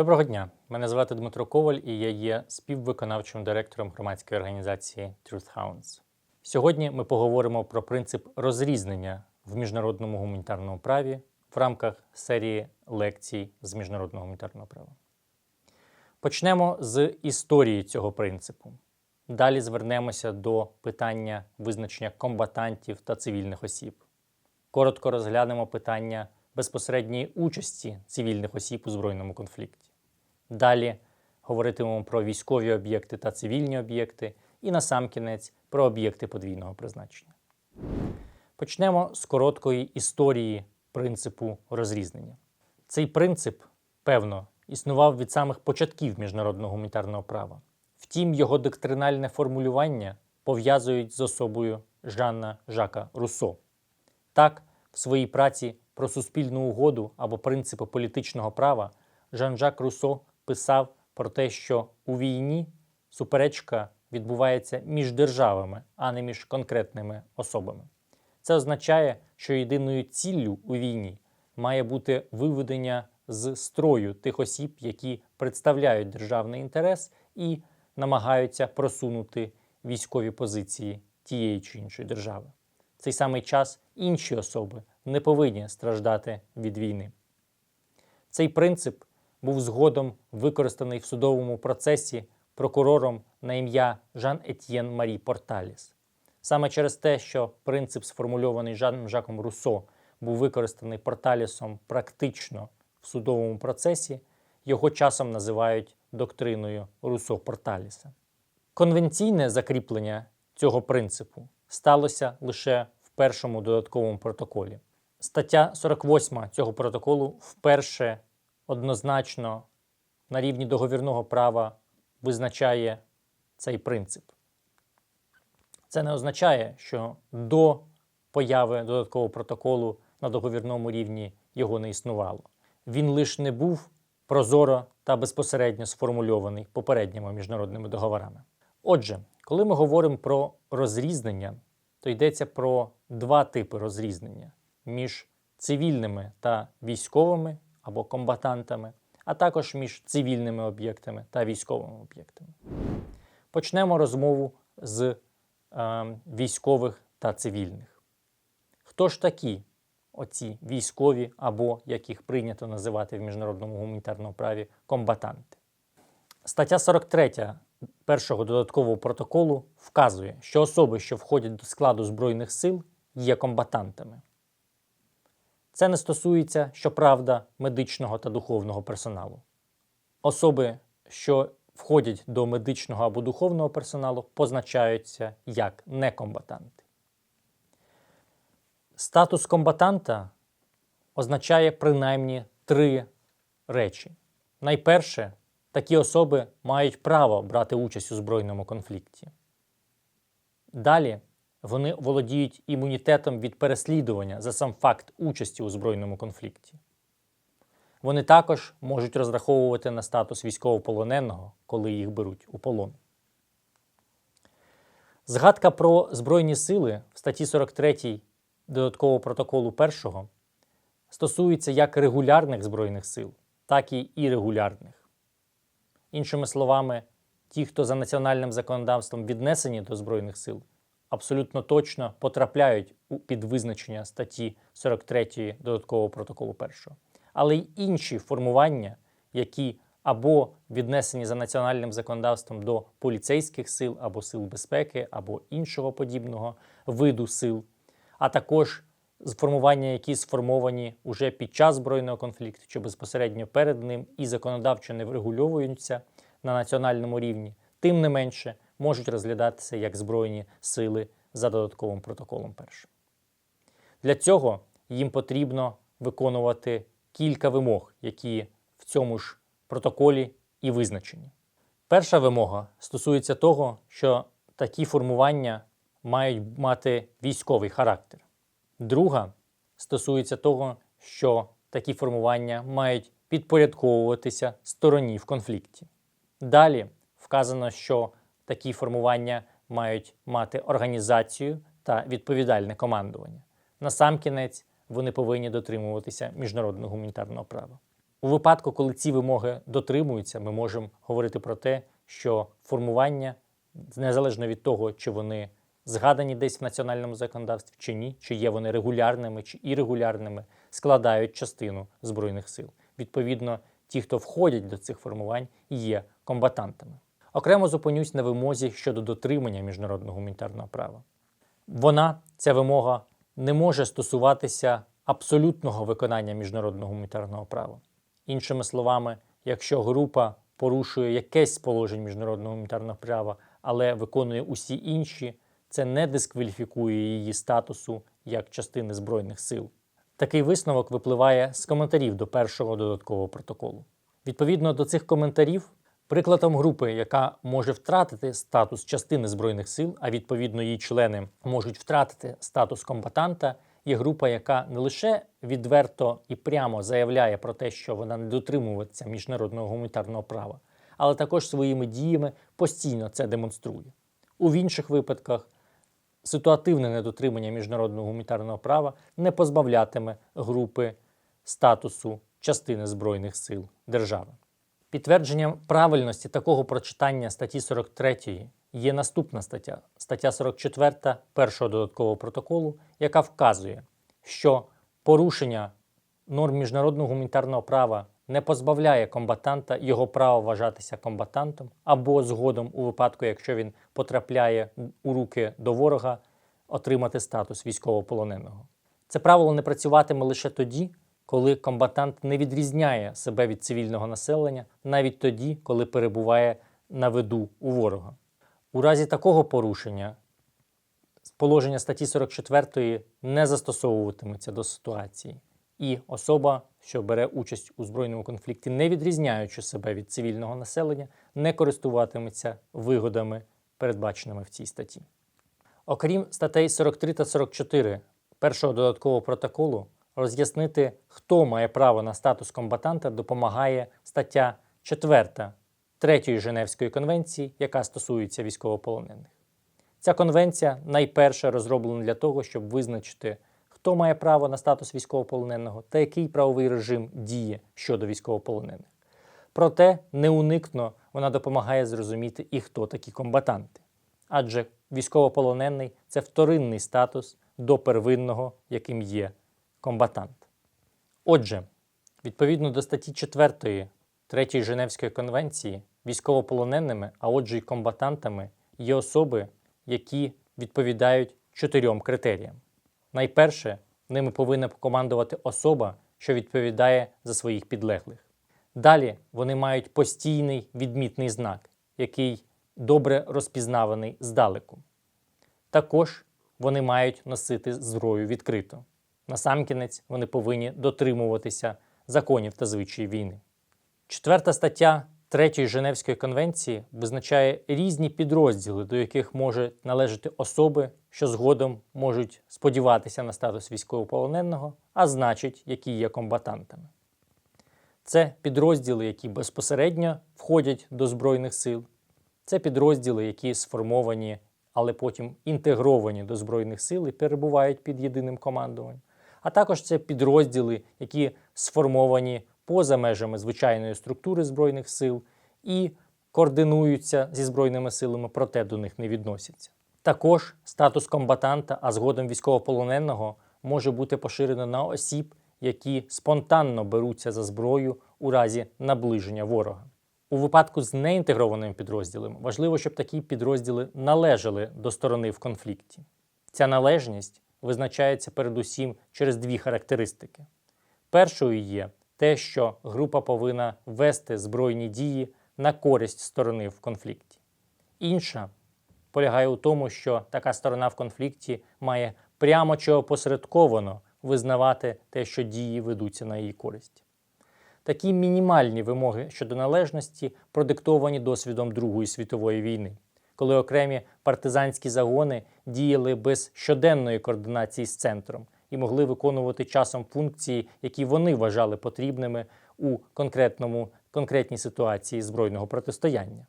Доброго дня! Мене звати Дмитро Коваль і я є співвиконавчим директором громадської організації Truth Hounds. Сьогодні ми поговоримо про принцип розрізнення в міжнародному гуманітарному праві в рамках серії лекцій з міжнародного гуманітарного права. Почнемо з історії цього принципу. Далі звернемося до питання визначення комбатантів та цивільних осіб. Коротко розглянемо питання безпосередньої участі цивільних осіб у збройному конфлікті. Далі говоритимемо про військові об'єкти та цивільні об'єкти, і насамкінець про об'єкти подвійного призначення. Почнемо з короткої історії принципу розрізнення. Цей принцип, певно, існував від самих початків міжнародного гуманітарного права. Втім, його доктринальне формулювання пов'язують з особою Жанна Жака Руссо. Так, в своїй праці про суспільну угоду або принципи політичного права Жан-Жак Руссо писав про те, що у війні суперечка відбувається між державами, а не між конкретними особами. Це означає, що єдиною ціллю у війні має бути виведення з строю тих осіб, які представляють державний інтерес і намагаються просунути військові позиції тієї чи іншої держави. В цей самий час інші особи не повинні страждати від війни. Цей принцип був згодом використаний в судовому процесі прокурором на ім'я Жан Етьєн Марі Порталіс. Саме через те, що принцип, сформульований Жаном Жаком Руссо, був використаний Порталісом практично в судовому процесі, його часом називають доктриною Руссо Порталіса. Конвенційне закріплення цього принципу сталося лише в першому додатковому протоколі. Стаття 48 цього протоколу вперше однозначно на рівні договірного права визначає цей принцип. Це не означає, що до появи додаткового протоколу на договірному рівні його не існувало. Він лише не був прозоро та безпосередньо сформульований попередніми міжнародними договорами. Отже, коли ми говоримо про розрізнення, то йдеться про два типи розрізнення між цивільними та військовими або комбатантами, а також між цивільними об'єктами та військовими об'єктами. Почнемо розмову з е, військових та цивільних. Хто ж такі оці військові, або як їх прийнято називати в міжнародному гуманітарному праві комбатанти? Стаття 43 першого додаткового протоколу вказує, що особи, що входять до складу Збройних сил, є комбатантами. Це не стосується, щоправда, медичного та духовного персоналу. Особи, що входять до медичного або духовного персоналу, позначаються як некомбатанти. Статус комбатанта означає принаймні три речі. Найперше, такі особи мають право брати участь у збройному конфлікті. Далі вони володіють імунітетом від переслідування за сам факт участі у збройному конфлікті. Вони також можуть розраховувати на статус військовополоненого, коли їх беруть у полон. Згадка про Збройні сили в статті 43 додаткового протоколу 1 стосується як регулярних Збройних сил, так і іррегулярних. Іншими словами, ті, хто за національним законодавством віднесені до Збройних сил, абсолютно точно потрапляють у підвизначення статті 43 додаткового протоколу 1. Але й інші формування, які або віднесені за національним законодавством до поліцейських сил або сил безпеки, або іншого подібного виду сил, а також формування, які сформовані уже під час збройного конфлікту чи безпосередньо перед ним і законодавчо не врегульовуються на національному рівні, тим не менше можуть розглядатися як збройні сили за додатковим протоколом першим. Для цього їм потрібно виконувати кілька вимог, які в цьому ж протоколі і визначені. Перша вимога стосується того, що такі формування мають мати військовий характер. Друга стосується того, що такі формування мають підпорядковуватися стороні в конфлікті. Далі вказано, що такі формування мають мати організацію та відповідальне командування. Насамкінець вони повинні дотримуватися міжнародного гуманітарного права. У випадку, коли ці вимоги дотримуються, ми можемо говорити про те, що формування, незалежно від того, чи вони згадані десь в національному законодавстві чи ні, чи є вони регулярними чи ірегулярними, складають частину збройних сил. Відповідно, ті, хто входять до цих формувань, є комбатантами. Окремо зупинюсь на вимозі щодо дотримання міжнародного гуманітарного права. Вона, ця вимога, не може стосуватися абсолютного виконання міжнародного гуманітарного права. Іншими словами, якщо група порушує якесь з положень міжнародного гуманітарного права, але виконує усі інші, це не дискваліфікує її статусу як частини Збройних сил. Такий висновок випливає з коментарів до першого додаткового протоколу. Відповідно до цих коментарів, прикладом групи, яка може втратити статус частини Збройних сил, а відповідно її члени можуть втратити статус комбатанта, є група, яка не лише відверто і прямо заявляє про те, що вона не дотримується міжнародного гуманітарного права, але також своїми діями постійно це демонструє. У інших випадках ситуативне недотримання міжнародного гуманітарного права не позбавлятиме групи статусу частини Збройних сил держави. Підтвердженням правильності такого прочитання статті 43 є наступна стаття, стаття 44 першого додаткового протоколу, яка вказує, що порушення норм міжнародного гуманітарного права не позбавляє комбатанта його права вважатися комбатантом або згодом, у випадку, якщо він потрапляє у руки до ворога, отримати статус військовополоненого. Це правило не працюватиме лише тоді, коли комбатант не відрізняє себе від цивільного населення, навіть тоді, коли перебуває на виду у ворога. У разі такого порушення положення статті 44 не застосовуватиметься до ситуації, і особа, що бере участь у збройному конфлікті, не відрізняючи себе від цивільного населення, не користуватиметься вигодами, передбаченими в цій статті. Окрім статей 43 та 44 першого додаткового протоколу, роз'яснити, хто має право на статус комбатанта, допомагає стаття 4 Третьої Женевської конвенції, яка стосується військовополонених. Ця конвенція найперше розроблена для того, щоб визначити, хто має право на статус військовополоненого та який правовий режим діє щодо військовополонених. Проте неуникно вона допомагає зрозуміти і хто такі комбатанти. Адже військовополонений це вторинний статус до первинного, яким є комбатант. Отже, відповідно до статті 4 Третьої Женевської конвенції, військовополоненими, а отже, й комбатантами, є особи, які відповідають чотирьом критеріям. Найперше, ними повинна командувати особа, що відповідає за своїх підлеглих. Далі вони мають постійний відмітний знак, який добре розпізнаваний здалеку. Також вони мають носити зброю відкрито. Насамкінець вони повинні дотримуватися законів та звичаїв війни. Четверта стаття Третьої Женевської конвенції визначає різні підрозділи, до яких можуть належати особи, що згодом можуть сподіватися на статус військовополоненого, а значить, які є комбатантами. Це підрозділи, які безпосередньо входять до Збройних сил, це підрозділи, які сформовані, але потім інтегровані до Збройних сил і перебувають під єдиним командуванням. А також це підрозділи, які сформовані поза межами звичайної структури Збройних сил і координуються зі Збройними силами, проте до них не відносяться. Також статус комбатанта, а згодом військовополоненого, може бути поширено на осіб, які спонтанно беруться за зброю у разі наближення ворога. У випадку з неінтегрованими підрозділами важливо, щоб такі підрозділи належали до сторони в конфлікті. Ця належність визначається передусім через дві характеристики. Першою є те, що група повинна вести збройні дії на користь сторони в конфлікті. Інша полягає у тому, що така сторона в конфлікті має прямо чи опосередковано визнавати те, що дії ведуться на її користь. Такі мінімальні вимоги щодо належності продиктовані досвідом Другої світової війни, коли окремі партизанські загони діяли без щоденної координації з центром і могли виконувати часом функції, які вони вважали потрібними у конкретному, конкретній ситуації збройного протистояння.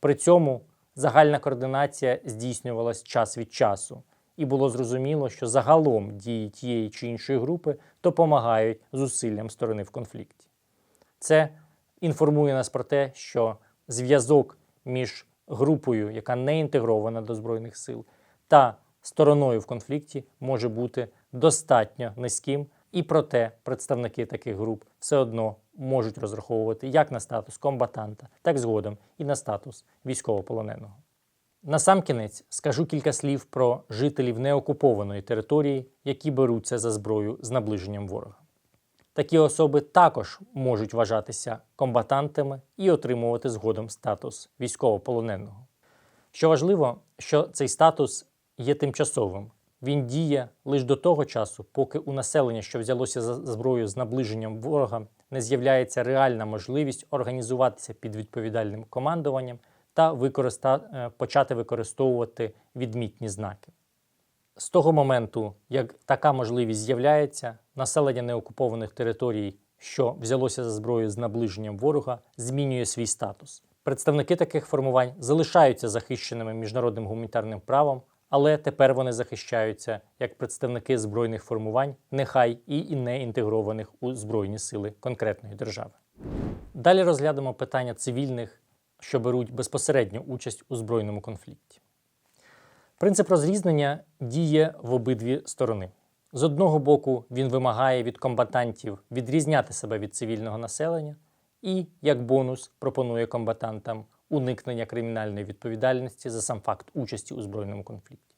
При цьому загальна координація здійснювалась час від часу, і було зрозуміло, що загалом дії тієї чи іншої групи допомагають зусиллям сторони в конфлікті. Це інформує нас про те, що зв'язок між групою, яка не інтегрована до Збройних сил, та стороною в конфлікті може бути достатньо низьким, і проте представники таких груп все одно можуть розраховувати як на статус комбатанта, так згодом і на статус військовополоненого. Насамкінець скажу кілька слів про жителів неокупованої території, які беруться за зброю з наближенням ворога. Такі особи також можуть вважатися комбатантами і отримувати згодом статус військовополоненого. Що важливо, що цей статус є тимчасовим. Він діє лише до того часу, поки у населення, що взялося за зброю з наближенням ворога, не з'являється реальна можливість організуватися під відповідальним командуванням та використа... е, почати використовувати відмітні знаки. З того моменту, як така можливість з'являється, населення неокупованих територій, що взялося за зброю з наближенням ворога, змінює свій статус. Представники таких формувань залишаються захищеними міжнародним гуманітарним правом, але тепер вони захищаються як представники збройних формувань, нехай і не інтегрованих у збройні сили конкретної держави. Далі розглянемо питання цивільних, що беруть безпосередню участь у збройному конфлікті. Принцип розрізнення діє в обидві сторони. З одного боку, він вимагає від комбатантів відрізняти себе від цивільного населення і, як бонус, пропонує комбатантам уникнення кримінальної відповідальності за сам факт участі у збройному конфлікті.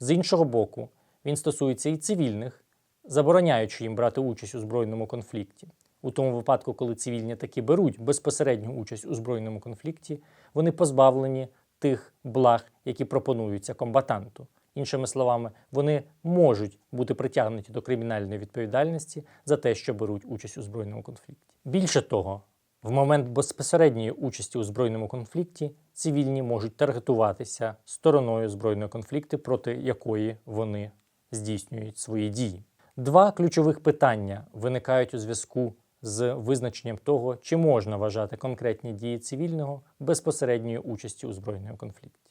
З іншого боку, він стосується і цивільних, забороняючи їм брати участь у збройному конфлікті. У тому випадку, коли цивільні таки беруть безпосередню участь у збройному конфлікті, вони позбавлені тих благ, які пропонуються комбатанту. Іншими словами, вони можуть бути притягнуті до кримінальної відповідальності за те, що беруть участь у збройному конфлікті. Більше того, в момент безпосередньої участі у збройному конфлікті цивільні можуть таргетуватися стороною збройного конфлікту, проти якої вони здійснюють свої дії. Два ключових питання виникають у зв'язку з визначенням того, чи можна вважати конкретні дії цивільного безпосередньою участю у збройному конфлікті.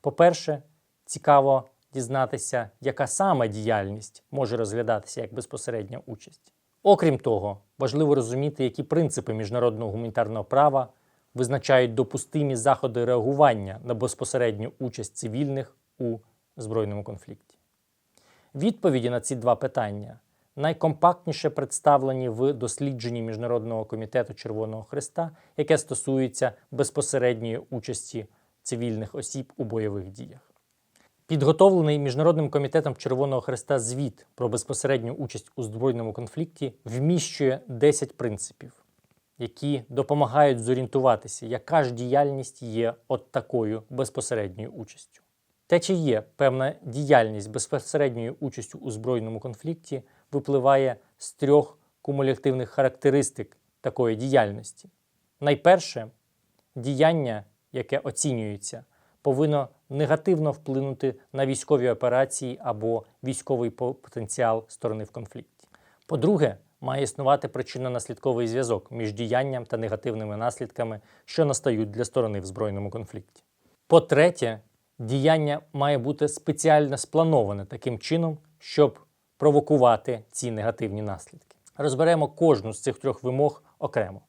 По-перше, цікаво дізнатися, яка саме діяльність може розглядатися як безпосередня участь. Окрім того, важливо розуміти, які принципи міжнародного гуманітарного права визначають допустимі заходи реагування на безпосередню участь цивільних у збройному конфлікті. Відповіді на ці два питання найкомпактніше представлені в дослідженні Міжнародного комітету Червоного Христа, яке стосується безпосередньої участі цивільних осіб у бойових діях. Підготовлений Міжнародним комітетом Червоного Христа звіт про безпосередню участь у збройному конфлікті вміщує 10 принципів, які допомагають зорієнтуватися, яка ж діяльність є от такою безпосередньою участю. Те, чи є певна діяльність безпосередньою участю у збройному конфлікті, випливає з трьох кумулятивних характеристик такої діяльності. Найперше, діяння, яке оцінюється, повинно негативно вплинути на військові операції або військовий по- потенціал сторони в конфлікті. По-друге, має існувати причинно-наслідковий зв'язок між діянням та негативними наслідками, що настають для сторони в збройному конфлікті. По-третє, діяння має бути спеціально сплановане таким чином, щоб провокувати ці негативні наслідки. Розберемо кожну з цих трьох вимог окремо.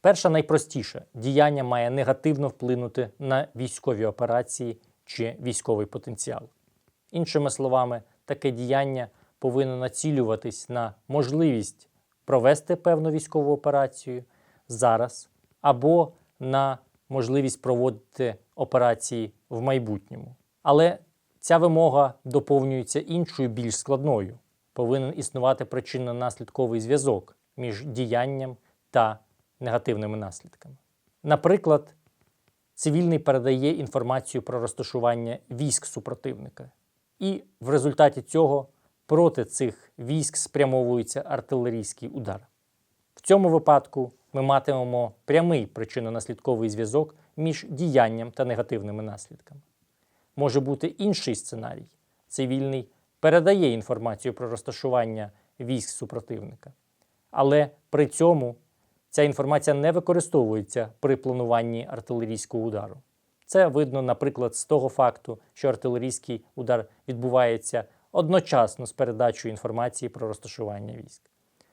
Перша найпростіша діяння має негативно вплинути на військові операції чи військовий потенціал. Іншими словами, таке діяння повинно націлюватись на можливість провести певну військову операцію зараз або на можливість проводити операції в майбутньому. Але ця вимога доповнюється іншою більш складною. Повинен існувати причинно-наслідковий зв'язок між діянням та негативними наслідками. Наприклад, цивільний передає інформацію про розташування військ супротивника, і в результаті цього проти цих військ спрямовується артилерійський удар. В цьому випадку ми матимемо прямий причинно-наслідковий зв'язок між діянням та негативними наслідками. Може бути інший сценарій. Цивільний передає інформацію про розташування військ супротивника, але при цьому ця інформація не використовується при плануванні артилерійського удару. Це видно, наприклад, з того факту, що артилерійський удар відбувається одночасно з передачею інформації про розташування військ.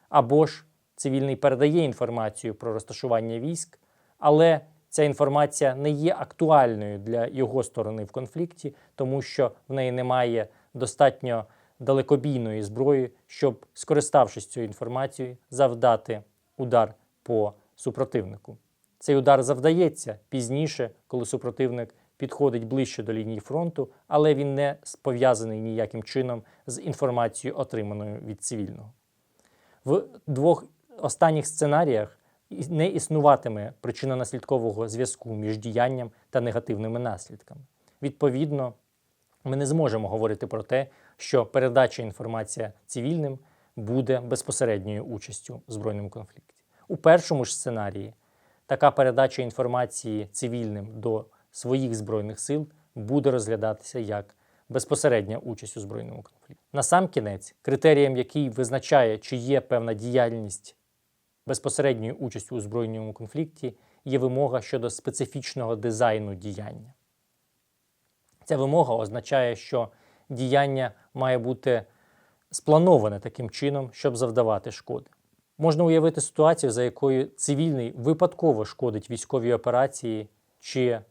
Або ж цивільний передає інформацію про розташування військ, але ця інформація не є актуальною для його сторони в конфлікті, тому що в неї немає достатньо далекобійної зброї, щоб, скориставшись цією інформацією, завдати удар по супротивнику. Цей удар завдається пізніше, коли супротивник підходить ближче до лінії фронту, але він не пов'язаний ніяким чином з інформацією, отриманою від цивільного. В двох останніх сценаріях не існуватиме причинно-наслідкового зв'язку між діянням та негативними наслідками. Відповідно, ми не зможемо говорити про те, що передача інформації цивільним буде безпосередньою участю в збройному конфлікті. У першому ж сценарії така передача інформації цивільним до своїх збройних сил буде розглядатися як безпосередня участь у збройному конфлікті. Насамкінець, критерієм, який визначає, чи є певна діяльність безпосередньою участю у збройному конфлікті, є вимога щодо специфічного дизайну діяння. Ця вимога означає, що діяння має бути сплановане таким чином, щоб завдавати шкоди. Можна уявити ситуацію, за якою цивільний випадково шкодить військовій операції чи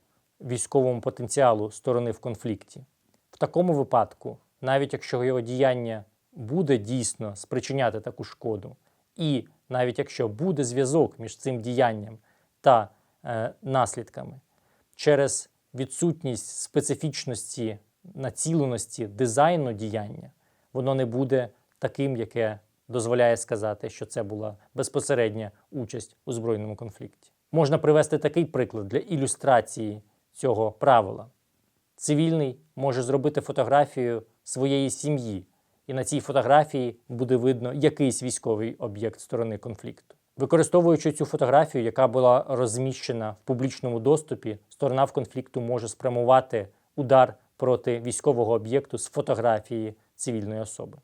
військовому потенціалу сторони в конфлікті. В такому випадку, навіть якщо його діяння буде дійсно спричиняти таку шкоду, і навіть якщо буде зв'язок між цим діянням та е, наслідками, через відсутність специфічності, націленості дизайну діяння, воно не буде таким, яке дозволяє сказати, що це була безпосередня участь у збройному конфлікті. Можна привести такий приклад для ілюстрації цього правила. Цивільний може зробити фотографію своєї сім'ї, і на цій фотографії буде видно якийсь військовий об'єкт сторони конфлікту. Використовуючи цю фотографію, яка була розміщена в публічному доступі, сторона в конфлікту може спрямувати удар проти військового об'єкту з фотографії цивільної особи.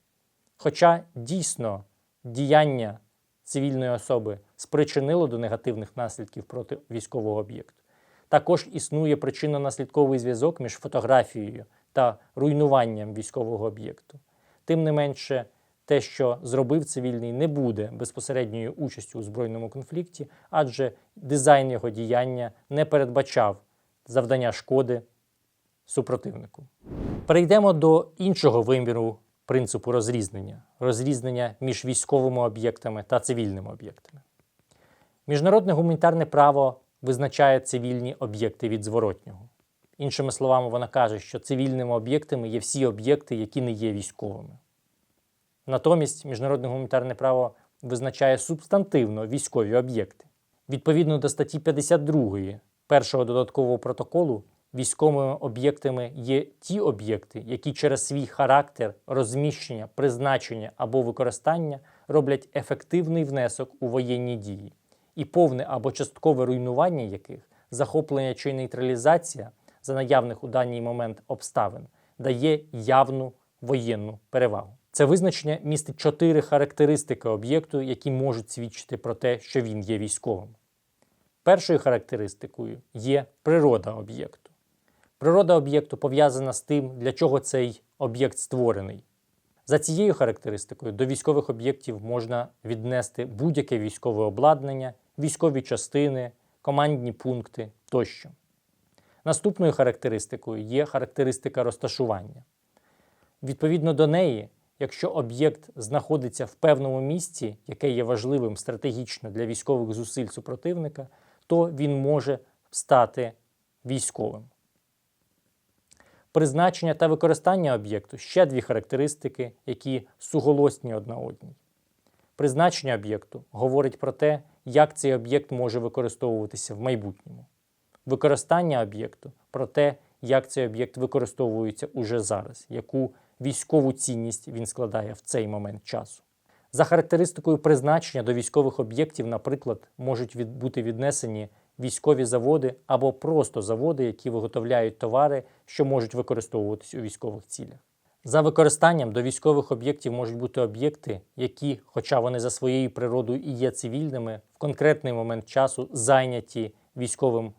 Хоча дійсно діяння цивільної особи спричинило до негативних наслідків проти військового об'єкту, також існує причинно-наслідковий зв'язок між фотографією та руйнуванням військового об'єкту. Тим не менше, те, що зробив цивільний, не буде безпосередньою участю у збройному конфлікті, адже дизайн його діяння не передбачав завдання шкоди супротивнику. Перейдемо до іншого виміру принципу розрізнення розрізнення між військовими об'єктами та цивільними об'єктами. Міжнародне гуманітарне право визначає цивільні об'єкти від зворотнього. Іншими словами, вона каже, що цивільними об'єктами є всі об'єкти, які не є військовими. Натомість міжнародне гуманітарне право визначає субстантивно військові об'єкти. Відповідно до статті 52 першого додаткового протоколу, військовими об'єктами є ті об'єкти, які через свій характер, розміщення, призначення або використання роблять ефективний внесок у воєнні дії, і повне або часткове руйнування яких, захоплення чи нейтралізація за наявних у даний момент обставин дає явну воєнну перевагу. Це визначення містить чотири характеристики об'єкту, які можуть свідчити про те, що він є військовим. Першою характеристикою є природа об'єкту. Природа об'єкту пов'язана з тим, для чого цей об'єкт створений. За цією характеристикою до військових об'єктів можна віднести будь-яке військове обладнання, військові частини, командні пункти тощо. Наступною характеристикою є характеристика розташування. Відповідно до неї, якщо об'єкт знаходиться в певному місці, яке є важливим стратегічно для військових зусиль супротивника, то він може стати військовим. Призначення та використання об'єкту ще дві характеристики, які суголосні одна одній. Призначення об'єкту говорить про те, як цей об'єкт може використовуватися в майбутньому. Використання об'єкту про те, як цей об'єкт використовується уже зараз, яку військову цінність він складає в цей момент часу. За характеристикою призначення до військових об'єктів, наприклад, можуть бути віднесені військові заводи або просто заводи, які виготовляють товари, що можуть використовуватись у військових цілях. За використанням до військових об'єктів можуть бути об'єкти, які, хоча вони за своєю природою і є цивільними, в конкретний момент часу зайняті військовим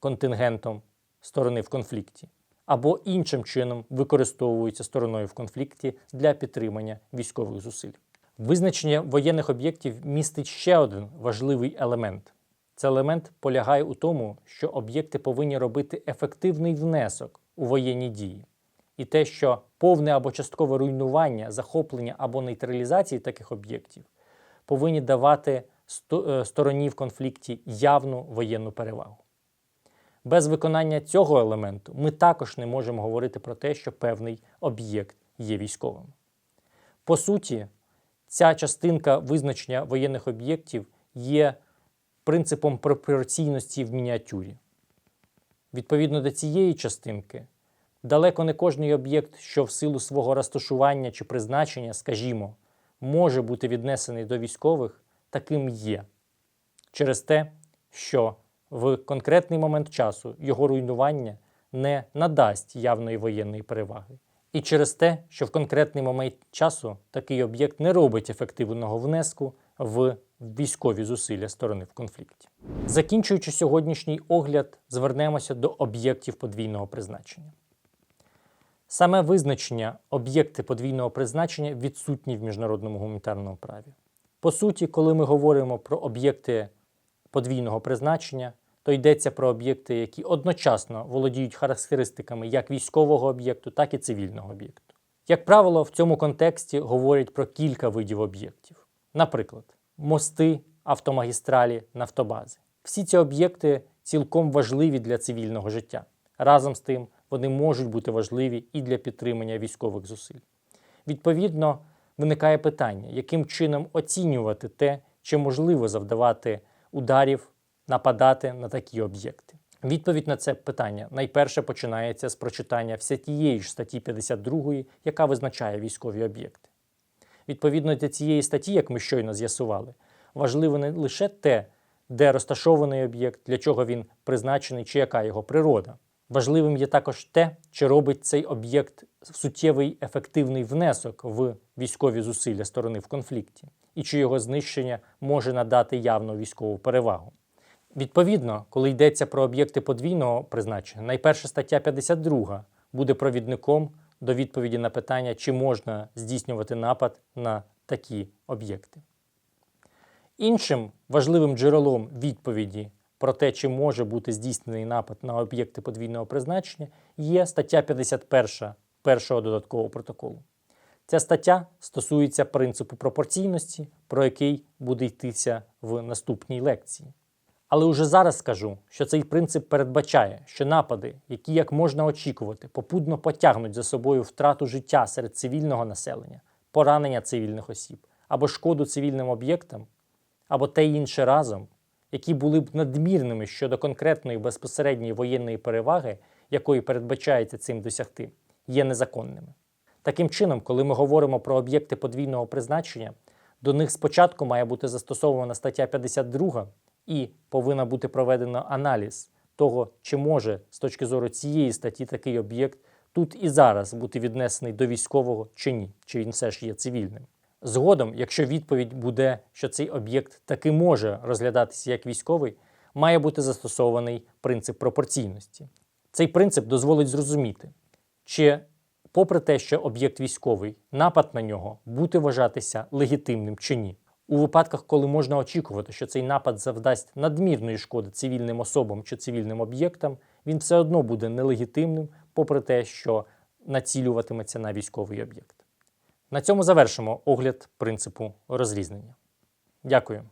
контингентом сторони в конфлікті, або іншим чином використовуються стороною в конфлікті для підтримання військових зусиль. Визначення воєнних об'єктів містить ще один важливий елемент. Цей елемент полягає у тому, що об'єкти повинні робити ефективний внесок у воєнні дії. І те, що повне або часткове руйнування, захоплення або нейтралізації таких об'єктів повинні давати е, стороні в конфлікті явну воєнну перевагу. Без виконання цього елементу ми також не можемо говорити про те, що певний об'єкт є військовим. По суті, ця частинка визначення воєнних об'єктів є принципом пропорційності в мініатюрі. Відповідно до цієї частинки, далеко не кожний об'єкт, що в силу свого розташування чи призначення, скажімо, може бути віднесений до військових, таким є. Через те, що в конкретний момент часу його руйнування не надасть явної воєнної переваги. І через те, що в конкретний момент часу такий об'єкт не робить ефективного внеску в військові зусилля сторони в конфлікті. Закінчуючи сьогоднішній огляд, звернемося до об'єктів подвійного призначення. Саме визначення об'єкти подвійного призначення відсутні в міжнародному гуманітарному праві. По суті, коли ми говоримо про об'єкти подвійного призначення, то йдеться про об'єкти, які одночасно володіють характеристиками як військового об'єкту, так і цивільного об'єкту. Як правило, в цьому контексті говорять про кілька видів об'єктів. Наприклад, мости, автомагістралі, нафтобази. Всі ці об'єкти цілком важливі для цивільного життя. Разом з тим, вони можуть бути важливі і для підтримання військових зусиль. Відповідно, виникає питання, яким чином оцінювати те, чи можливо завдавати ударів, нападати на такі об'єкти. Відповідь на це питання найперше починається з прочитання все тієї ж статті 52, яка визначає військові об'єкти. Відповідно до цієї статті, як ми щойно з'ясували, важливо не лише те, де розташований об'єкт, для чого він призначений, чи яка його природа. Важливим є також те, чи робить цей об'єкт суттєвий ефективний внесок в військові зусилля сторони в конфлікті, і чи його знищення може надати явну військову перевагу. Відповідно, коли йдеться про об'єкти подвійного призначення, найперша стаття 52 буде провідником до відповіді на питання, чи можна здійснювати напад на такі об'єкти. Іншим важливим джерелом відповіді про те, чи може бути здійснений напад на об'єкти подвійного призначення, є стаття 51 першого додаткового протоколу. Ця стаття стосується принципу пропорційності, про який буде йтися в наступній лекції. Але уже зараз скажу, що цей принцип передбачає, що напади, які, як можна очікувати, попутно потягнуть за собою втрату життя серед цивільного населення, поранення цивільних осіб або шкоду цивільним об'єктам, або те й інше разом, які були б надмірними щодо конкретної безпосередньої воєнної переваги, якої передбачається цим досягти, є незаконними. Таким чином, коли ми говоримо про об'єкти подвійного призначення, до них спочатку має бути застосована стаття 52 і повинна бути проведено аналіз того, чи може з точки зору цієї статті такий об'єкт тут і зараз бути віднесений до військового чи ні, чи він все ж є цивільним. Згодом, якщо відповідь буде, що цей об'єкт таки може розглядатися як військовий, має бути застосований принцип пропорційності. Цей принцип дозволить зрозуміти, чи, попри те, що об'єкт військовий, напад на нього буде вважатися легітимним чи ні. У випадках, коли можна очікувати, що цей напад завдасть надмірної шкоди цивільним особам чи цивільним об'єктам, він все одно буде нелегітимним, попри те, що націлюватиметься на військовий об'єкт. На цьому завершимо огляд принципу розрізнення. Дякую.